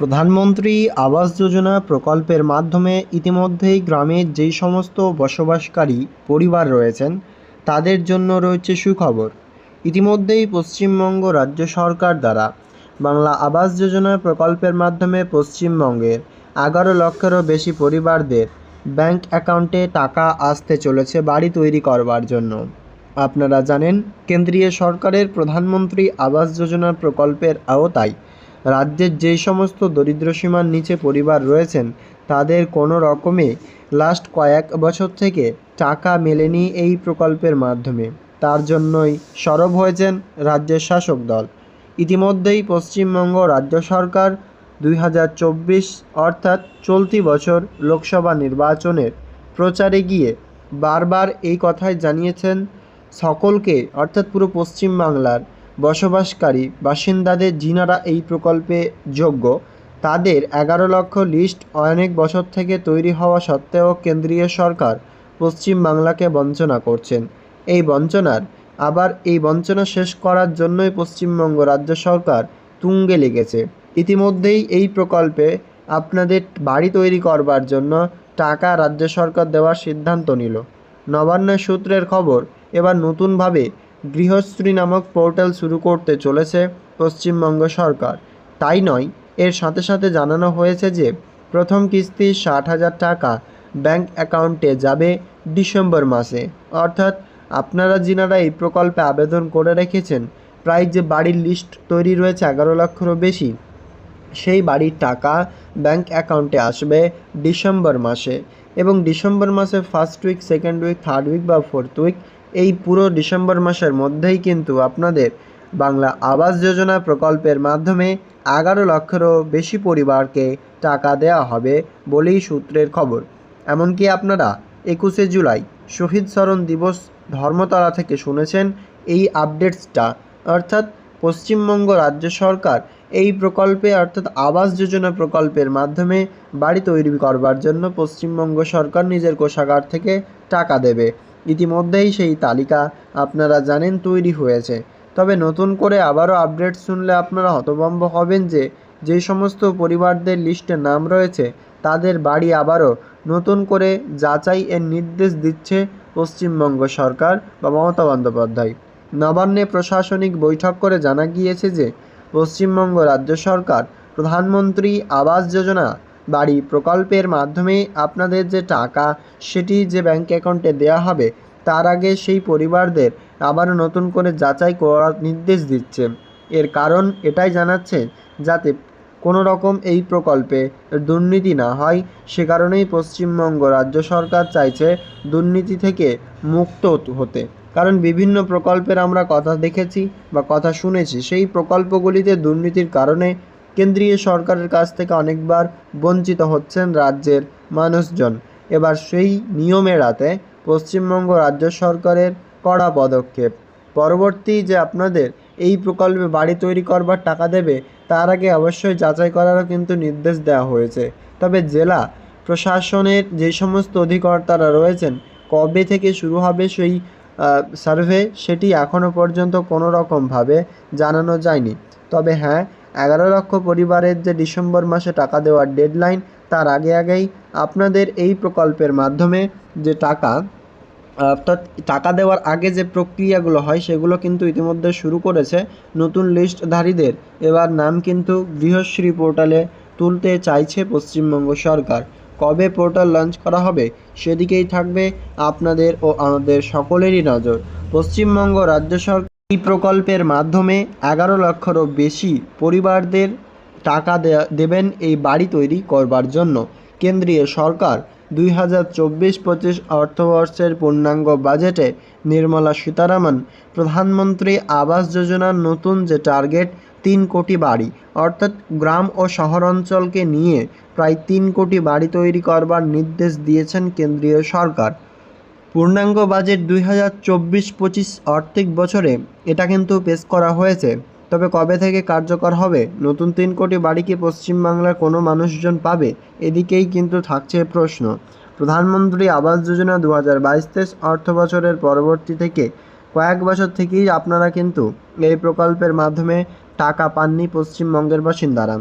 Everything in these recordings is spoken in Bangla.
প্রধানমন্ত্রী আবাস যোজনা প্রকল্পের মাধ্যমে ইতিমধ্যেই গ্রামের যেই সমস্ত বসবাসকারী পরিবার রয়েছেন, তাদের জন্য রয়েছে সুখবর। ইতিমধ্যেই পশ্চিমবঙ্গ রাজ্য সরকার দ্বারা বাংলা আবাস যোজনা প্রকল্পের মাধ্যমে পশ্চিমবঙ্গের এগারো লক্ষেরও বেশি পরিবারদের ব্যাংক অ্যাকাউন্টে টাকা আসতে চলেছে বাড়ি তৈরি করবার জন্য। আপনারা জানেন, কেন্দ্রীয় সরকারের প্রধানমন্ত্রী আবাস যোজনা প্রকল্পের আওতায় রাজ্যের যেই সমস্ত দরিদ্র সীমার নিচে পরিবার রয়েছেন, তাদের কোনো রকমে লাস্ট কয়েক বছর থেকে টাকা মেলেনি এই প্রকল্পের মাধ্যমে। তার জন্যই সরব হয়েছেন রাজ্যের শাসক দল। ইতিমধ্যেই পশ্চিমবঙ্গ রাজ্য সরকার দুই হাজার চব্বিশ অর্থাৎ চলতি বছর লোকসভা নির্বাচনের প্রচারে গিয়ে বারবার এই কথাই জানিয়েছেন সকলকে, অর্থাৎ পুরো পশ্চিমবাংলার বসবাসকারী বাসিন্দাদের যিনারা এই প্রকল্পে যোগ্য। তাদের এগারো লক্ষ লিস্ট অনেক বছর থেকে তৈরি হওয়া সত্ত্বেও কেন্দ্রীয় সরকার পশ্চিমবাংলাকে বঞ্চনা করছেন। এই বঞ্চনার আবার এই বঞ্চনা শেষ করার জন্যই পশ্চিমবঙ্গ রাজ্য সরকার তুঙ্গে লেগেছে। ইতিমধ্যেই এই প্রকল্পে আপনাদের বাড়ি তৈরি করবার জন্য টাকা রাজ্য সরকার দেওয়ার সিদ্ধান্ত নিল। নবান্ন সূত্রের খবর, এবার নতুনভাবে গৃহশ্রী নামক পোর্টাল শুরু করতে চলেছে পশ্চিমবঙ্গ সরকার। তাই নয়, এর সাথে সাথে জানানো হয়েছে যে, প্রথম কিস্তি ষাট হাজার টাকা ব্যাংক অ্যাকাউন্টে যাবে ডিসেম্বর মাসে। অর্থাৎ, আপনারা যিনারা এই প্রকল্পে আবেদন করে রেখেছেন, প্রায় যে বাড়ির লিস্ট তৈরি রয়েছে এগারো লক্ষেরও বেশি, সেই বাড়ির টাকা ব্যাংক অ্যাকাউন্টে আসবে ডিসেম্বর মাসে। এবং ডিসেম্বর মাসে first week, second week, third week বা ফোর্থ উইক এই পুরো ডিসেম্বর মাসের মধ্যেই কিন্তু আপনাদের বাংলা আবাস যোজনা প্রকল্পের মাধ্যমে এগারো লক্ষেরও বেশি পরিবারকে টাকা দেওয়া হবে বলেই সূত্রের খবর। এমনকি আপনারা একুশে জুলাই শহীদ স্মরণ দিবস ধর্মতলা থেকে শুনেছেন এই আপডেটসটা। অর্থাৎ পশ্চিমবঙ্গ রাজ্য সরকার এই প্রকল্পে অর্থাৎ আবাস যোজনা প্রকল্পের মাধ্যমে বাড়ি তৈরি করবার জন্য পশ্চিমবঙ্গ সরকার নিজের কোষাগার থেকে টাকা দেবে। ইতিমধ্যেই সেই তালিকা আপনারা জানেন তৈরি হয়েছে। তবে নতুন করে আবারও আপডেট শুনলে আপনারা হতভম্ব হবেন যে যে সমস্ত পরিবারদের লিস্টে নাম রয়েছে, তাদের বাড়ি আবারও নতুন করে যাচাই এর নির্দেশ দিচ্ছে পশ্চিমবঙ্গ সরকার বা মমতা বন্দ্যোপাধ্যায়। নবান্নে প্রশাসনিক বৈঠক করে জানা গিয়েছে যে, পশ্চিমবঙ্গ রাজ্য সরকার প্রধানমন্ত্রী আবাস যোজনা বাড়ি প্রকল্পের মাধ্যমে আপনাদের যে টাকা, সেটি যে ব্যাংক অ্যাকাউন্টে দেওয়া হবে, তার আগে সেই পরিবারদের আবারও নতুন করে যাচাই করার নির্দেশ দিচ্ছে। এর কারণ এটাই জানাচ্ছে যাতে কোনো রকম এই প্রকল্পে দুর্নীতি না হয়। সে কারণেই পশ্চিমবঙ্গ রাজ্য সরকার চাইছে দুর্নীতি থেকে মুক্ত হতে। কারণ বিভিন্ন প্রকল্পের আমরা কথা দেখেছি বা কথা শুনেছি, সেই প্রকল্পগুলিতে দুর্নীতির কারণে কেন্দ্রীয় সরকারের কাছ থেকে অনেকবার বঞ্চিত হচ্ছেন রাজ্যের মানুষজন। এবার সেই নিয়ম এড়াতে পশ্চিমবঙ্গ রাজ্য সরকারের কড়া পদক্ষেপ। পরবর্তী যে আপনাদের এই প্রকল্পে বাড়ি তৈরি করবার টাকা দেবে, তার আগে অবশ্যই যাচাই করারও কিন্তু নির্দেশ দেওয়া হয়েছে। তবে জেলা প্রশাসনের যে সমস্ত অধিকর্তারা রয়েছেন, কবে থেকে শুরু হবে সেই সার্ভে সেটি এখনও পর্যন্ত কোনো রকমভাবে জানানো যায়নি। তবে হ্যাঁ এগারো লক্ষ পরিবারের যে ডিসেম্বর মাসে টাকা দেওয়ার ডেডলাইন তার আগে আগেই আপনাদের এই প্রকল্পের মাধ্যমে যে টাকা, অর্থাৎ টাকা দেওয়ার আগে যে প্রক্রিয়াগুলো হয়, সেগুলো কিন্তু ইতিমধ্যে শুরু করেছে নতুন লিস্টধারীদের এবার নাম কিন্তু গৃহশ্রী পোর্টালে তুলতে চাইছে পশ্চিমবঙ্গ সরকার। কবে পোর্টাল লঞ্চ করা হবে, সেদিকেই থাকবে আপনাদের ও আমাদের সকলেরই নজর। পশ্চিমবঙ্গ রাজ্য সরকার এই প্রকল্পের মাধ্যমে এগারো লক্ষেরও বেশি পরিবারদের টাকা দেবেন এই বাড়ি তৈরি করবার জন্য। কেন্দ্রীয় সরকার দুই হাজার চব্বিশ পঁচিশ অর্থবর্ষের পূর্ণাঙ্গ বাজেটে নির্মলা সীতারামন, প্রধানমন্ত্রী আবাস যোজনার নতুন যে টার্গেট, তিন কোটি বাড়ি, অর্থাৎ গ্রাম ও শহর অঞ্চলকে নিয়ে প্রায় তিন কোটি বাড়ি তৈরি করবার নির্দেশ দিয়েছেন কেন্দ্রীয় সরকার। পূর্ণাঙ্গ বাজেট দুই হাজার চব্বিশ পঁচিশ আর্থিক বছরে এটা কিন্তু পেশ করা হয়েছে। তবে কবে থেকে কার্যকর হবে? নতুন তিন কোটি বাড়ি কি পশ্চিমবাংলার কোনো মানুষজন পাবে? এদিকেই কিন্তু থাকছে প্রশ্ন। প্রধানমন্ত্রী আবাস যোজনা দু হাজার বাইশ তেইশ অর্থ বছরের পরবর্তী থেকে কয়েক বছর থেকেই আপনারা কিন্তু এই প্রকল্পের মাধ্যমে টাকা পাননি পশ্চিমবঙ্গের বাসিন্দারা।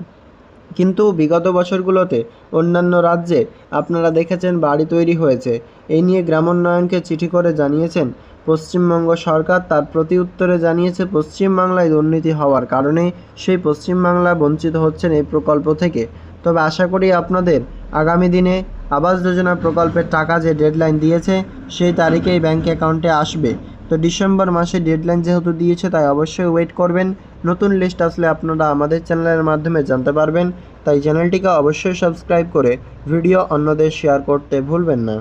কিন্তু বিগত বছরগুলোতে অন্যান্য রাজ্যে আপনারা দেখেছেন বাড়ি তৈরি হয়েছে। এই নিয়ে গ্রামোন্নয়নকে চিঠি করে জানিয়েছেন পশ্চিমবঙ্গ সরকার, তার প্রতি উত্তরে জানিয়েছে পশ্চিমবাংলায় দুর্নীতি হওয়ার কারণে সেই পশ্চিমবাংলা বঞ্চিত হচ্ছেন এই প্রকল্প থেকে। তবে আশা করি আপনাদের আগামী দিনে আবাস যোজনা প্রকল্পের টাকা যে ডেডলাইন দিয়েছে, সেই তারিখেই ব্যাঙ্ক অ্যাকাউন্টে আসবে। তো ডিসেম্বর মাসে ডেডলাইন যেহেতু দিয়েছে, তাই অবশ্যই ওয়েট করবেন। নতুন লিস্ট আসলে আপনারা আমাদের চ্যানেলের মাধ্যমে জানতে পারবেন। তাই চ্যানেলটিকে অবশ্যই সাবস্ক্রাইব করে ভিডিও অন্যদের শেয়ার করতে ভুলবেন না।